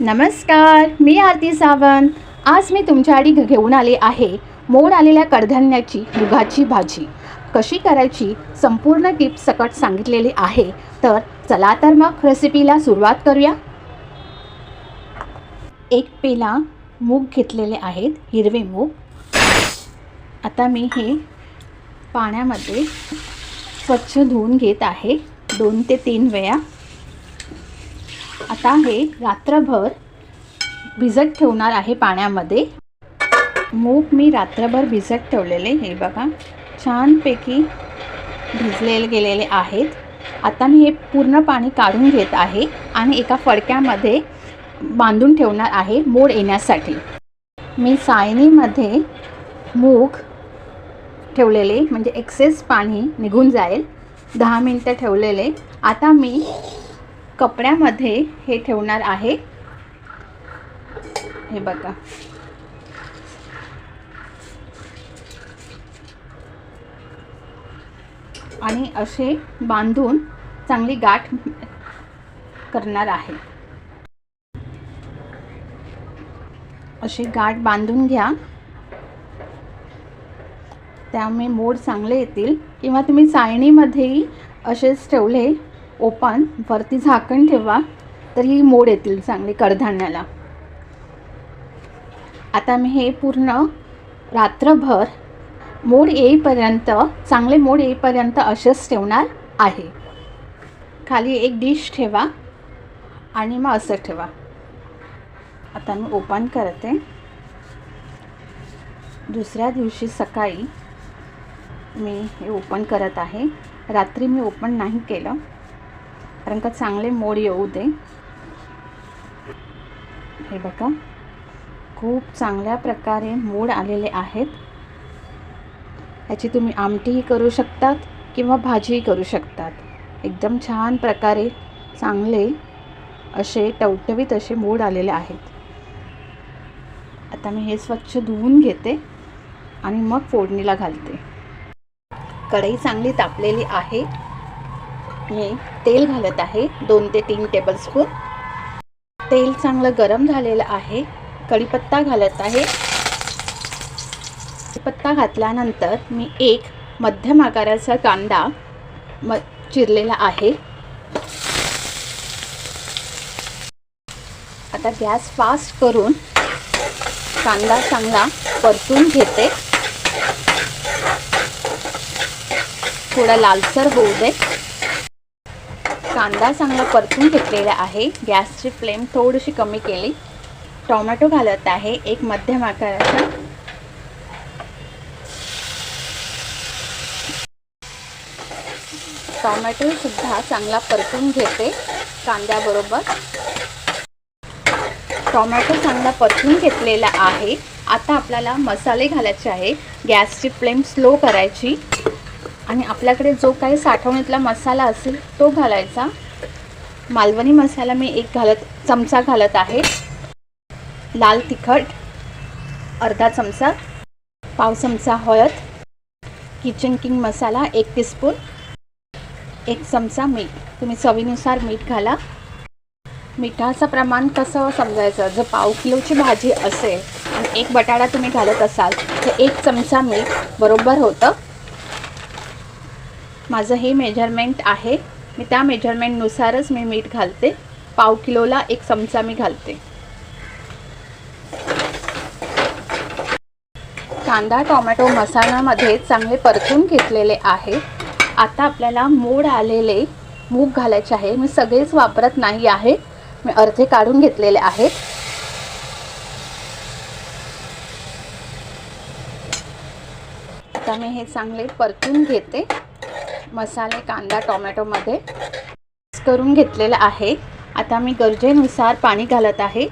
नमस्कार मी आरती सावंत. आज मी तुमच्यासाठी घ- घेऊन आले आहे मोड आलेल्या कडधान्याची मुगाची भाजी. कशी करायची? संपूर्ण टिप सकट सांगितलेली आहे. तर चला तर मग रेसिपीला सुरुवात करूया. एक पेला मूग घेतलेले आहेत हिरवे मूग. आता मी हे पाण्यामध्ये स्वच्छ धुवून घेत आहे. दोन ते तीन वेळा आता हे रात्रभर भिजत ठेवणार आहे पाण्यामध्ये. मूग मी रात्रभर भिजत ठेवलेले हे बघा. छानपैकी भिजलेले गेलेले आहेत. आता मी हे पूर्ण पाणी काढून घेत आहे आणि एका फडक्यामध्ये बांधून ठेवणार आहे मोड येण्यासाठी. मी सायनीमध्ये मूग ठेवलेले म्हणजे एक्सेस पाणी निघून जाईल. दहा मिनटं ठेवलेले. आता मी कपड्यामध्ये हे ठेवणार आहे. हे बघा. आणि असे बांधून चांगली गाठ करणार आहे. अशी गाठ बांधून घ्या. त्यामुळे मोड चांगले येतील. किंवा तुम्ही चाळणीमध्येही असेच ठेवले ओपन वरती झाकण ठेवा तर ही मोड येतील चांगली कडधान्याला. आता मी हे पूर्ण रात्रभर मोड येईपर्यंत चांगले मोड येईपर्यंत असेच ठेवणार आहे. खाली एक डिश ठेवा आणि मग असं ठेवा. आता मी ओपन करते. दुसऱ्या दिवशी सकाळी मी हे ओपन करत आहे. रात्री मी ओपन नाही केलं. कारण का चांगले मोड येऊ दे. हे बघा. खूप चांगल्या प्रकारे मोड आलेले आहेत. याची तुम्ही आमटीही करू शकतात किंवा भाजीही करू शकतात. एकदम छान प्रकारे चांगले असे टवटवीत असे मोड आलेले आहेत. आता मी हे स्वच्छ धुवून घेते आणि मग फोडणीला घालते. कढई चांगली तापलेली आहे. मी तेल घालत आहे दोन ते तीन टेबलस्पून तेल चांगलं गरम झालेलं आहे कढीपत्ता घालत आहे. कढीपत्ता घातल्यानंतर मी एक मध्यम आकाराचा कांदा म चिरलेला आहे. आता गॅस फास्ट करून कांदा चांगला परतून घेते. थोडा लालसर होऊ दे. कांदा चांगला परतून घेतलेला आहे. गॅसची फ्लेम थोडीशी कमी केली. टोमॅटो घालत आहे. एक मध्यम आकाराचा. टोमॅटो सुद्धा चांगला परतून घेते. कांद्याबरोबर टोमॅटो चांगला परतून घेतलेला आहे. आता आपल्याला मसाले घालायचे आहे. गॅसची फ्लेम स्लो करायची. आणि आपल्याकडे जो काही साठवणीतला मसाला असेल तो घालायचा. मालवणी मसाला मी एक घालत चमचा घालत आहे. लाल तिखट अर्धा चमचा पाव चमचा हळद किचन किंग मसाला एक टीस्पून एक चमचा मीठ. तुम्ही चवीनुसार मीठ घाला. मिठाचं प्रमाण कसं समजायचं? जर पाव किलोची भाजी असेल आणि एक बटाटा तुम्ही घालत असाल तर एक चमचा मीठ बरोबर होतं. माझं हे मेजरमेंट आहे. मी त्या मेजरमेंटनुसारच मी मीठ घालते. पाव किलोला एक चमचा मी घालते. कांदा टोमॅटो मसाल्यामध्ये चांगले परतून घेतलेले आहे. आता आपल्याला मोड आलेले मूग घालायचे आहे. मी सगळेच वापरत नाही आहे. मी अर्धे काढून घेतलेले आहेत. आता मी हे चांगले परतून घेते. मसाले कांदा टोमॅटोमध्ये मिक्स करून घेतलेलं आहे. आता मी गरजेनुसार पाणी घालत आहे.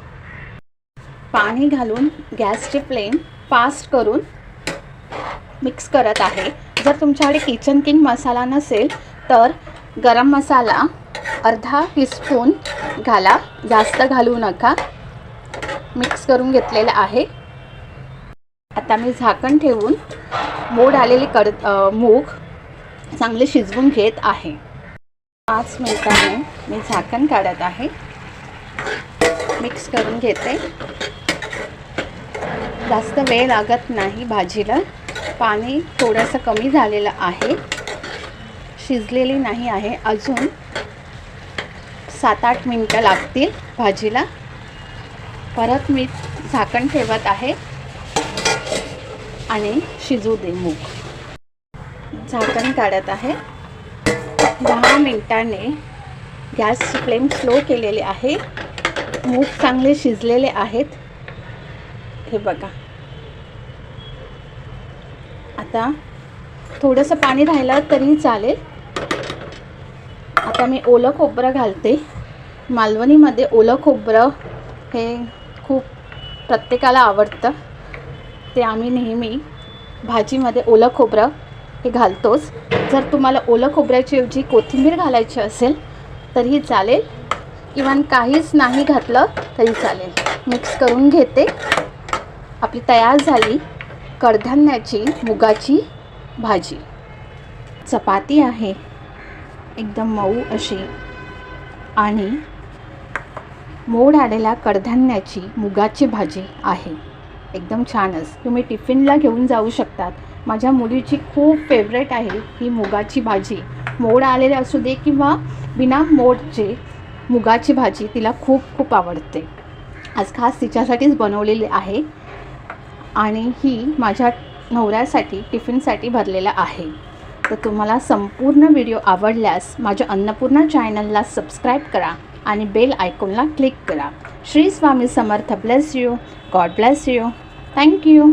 पाणी घालून गॅसची फ्लेम फास्ट करून मिक्स करत आहे. जर तुमच्याकडे किचन किंग मसाला नसेल तर गरम मसाला अर्धा टीस्पून घाला. जास्त घालू नका. मिक्स करून घेतलेलं आहे. आता मी झाकण ठेवून मोड आलेली कड मूग चांगले शिजवून घेत आहे. पाच मिनिटाने मी झाकण काढत आहे. मिक्स करून घेते. जास्त वेळ लागत नाही भाजीला. पाणी थोडंसं कमी झालेलं आहे. शिजलेली नाही आहे. अजून सात आठ मिनटं लागतील भाजीला. परत मी झाकण ठेवत आहे. आणि शिजू दे मूग. झाकण काढत आहे. दहा मिनटाने गॅसची फ्लेम स्लो केलेली आहे. मूग चांगले शिजलेले आहेत. हे बघा. आता थोडंसं पाणी राहिलं तरी चालेल. आता मी ओलं खोबरं घालते. मालवणीमध्ये ओलं खोबरं हे खूप प्रत्येकाला आवडतं. ते आम्ही नेहमी भाजीमध्ये ओलं खोबरं हे घालतोच जर तुम्हाला ओलं खोबऱ्याची ऐवजी कोथिंबीर घालायची असेल तरीही चालेल. इवन काहीच नाही घातलं तरी चालेल. मिक्स करून घेते. आपली तयार झाली कडधान्याची मुगाची भाजी. चपाती आहे. एकदम मऊ अशी. आणि मोड आलेल्या कडधान्याची मुगाची भाजी आहे. एकदम छानच. तुम्ही टिफिनला घेऊन जाऊ शकतात. माझ्या मुलीची खूप फेवरेट आहे ही मुगाची भाजी. मोड आलेले असू दे किंवा बिना मोडचे मुगाची भाजी तिला खूप खूप आवडते. आज खास तिच्यासाठीच बनवलेली आहे आणि ही माझ्या नवऱ्यासाठी टिफिनसाठी भरलेला आहे. तर तुम्हाला संपूर्ण व्हिडिओ आवडल्यास माझ्या अन्नपूर्णा चॅनलला सबस्क्राईब करा आणि बेल आयकॉनला क्लिक करा. Shri Swami Samarth bless you. God bless you. Thank you